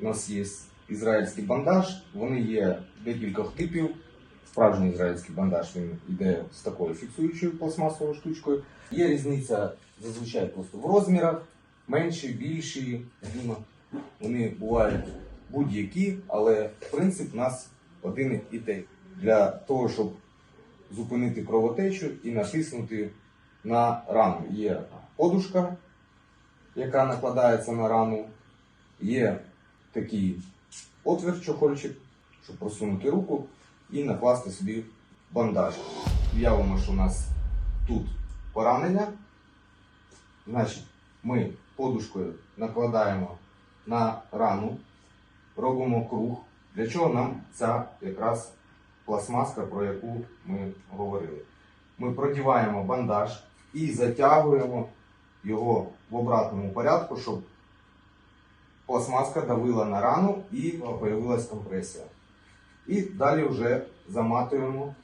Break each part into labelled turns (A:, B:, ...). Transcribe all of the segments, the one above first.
A: у нас є ізраїльський бандаж, вони є декількох типів. Справжній ізраїльський бандаж він йде з такою фіксуючою пластмасовою штучкою. Є різниця зазвичай просто в розмірах, менші, більші. Вони бувають будь-які, але принцип у нас один і той. Для того, щоб зупинити кровотечу і натиснути на рану. Є подушка, яка накладається на рану, є такий отвір, чохольчик, щоб просунути руку і накласти собі бандаж. Уявимо, що у нас тут поранення. Значить, ми подушкою накладаємо на рану, робимо круг. Для чого нам ця якраз пластмаска, про яку ми говорили? Ми продіваємо бандаж і затягуємо його в обратному порядку, щоб пластмаска давила на рану і появилась компресія. І далі вже заматуємо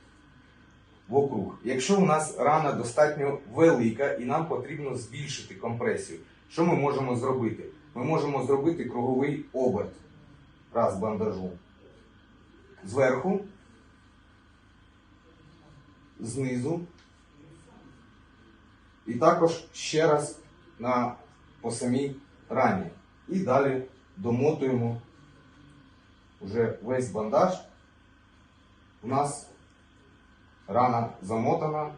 A: вокруг. Якщо у нас рана достатньо велика і нам потрібно збільшити компресію, що ми можемо зробити? Ми можемо зробити круговий оберт раз бандажу. Зверху, знизу. І також ще раз на, по самій рані. І далі домотуємо вже весь бандаж. У нас рана замотана.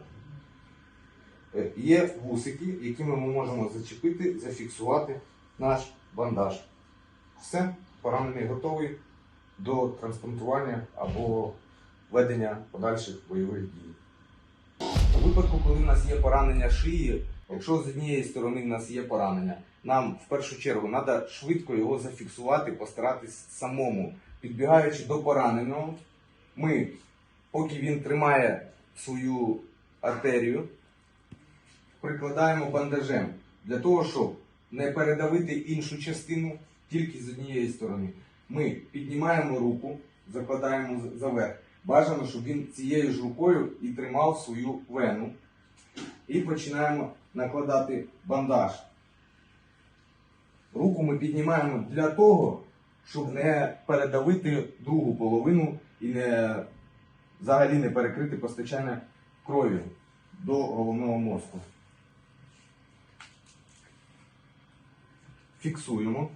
A: Е, Є вусики, якими ми можемо зачепити, зафіксувати наш бандаж. Все, поранений готовий до транспортування або ведення подальших бойових дій. У випадку, коли в нас є поранення шиї, якщо з однієї сторони в нас є поранення, нам в першу чергу треба швидко його зафіксувати, постаратись самому. Підбігаючи до пораненого, ми, поки він тримає свою артерію, прикладаємо бандажем для того, щоб не передавити іншу частину тільки з однієї сторони. Ми піднімаємо руку, закладаємо заверх. Бажано, щоб він цією ж рукою і тримав свою вену. І починаємо накладати бандаж. Руку ми піднімаємо для того, щоб не передавити другу половину і не взагалі не перекрити постачання крові до головного мозку. Фіксуємо.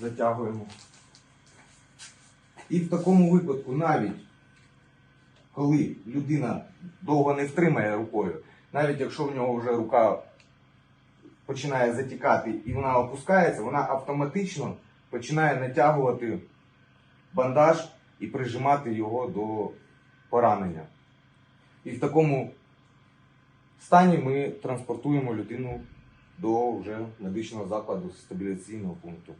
A: Затягуємо. І в такому випадку навіть коли людина довго не втримає рукою, навіть якщо в нього вже рука починає затікати і вона опускається, вона автоматично починає натягувати бандаж і прижимати його до поранення. І в такому стані ми транспортуємо людину до вже медичного закладу стабіляційного пункту.